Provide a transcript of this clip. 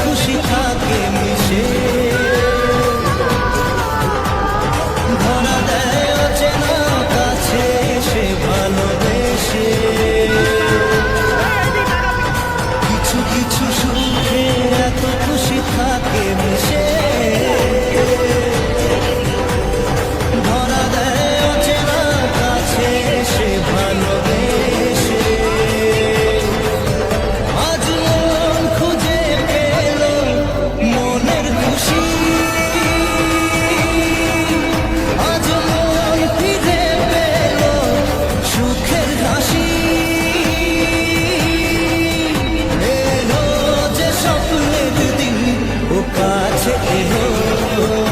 খুশি থাকে মিশে। ধরা দেয় অচেনা কাছে সে কিছু কিছু সুখে এত খুশি থাকে Oh,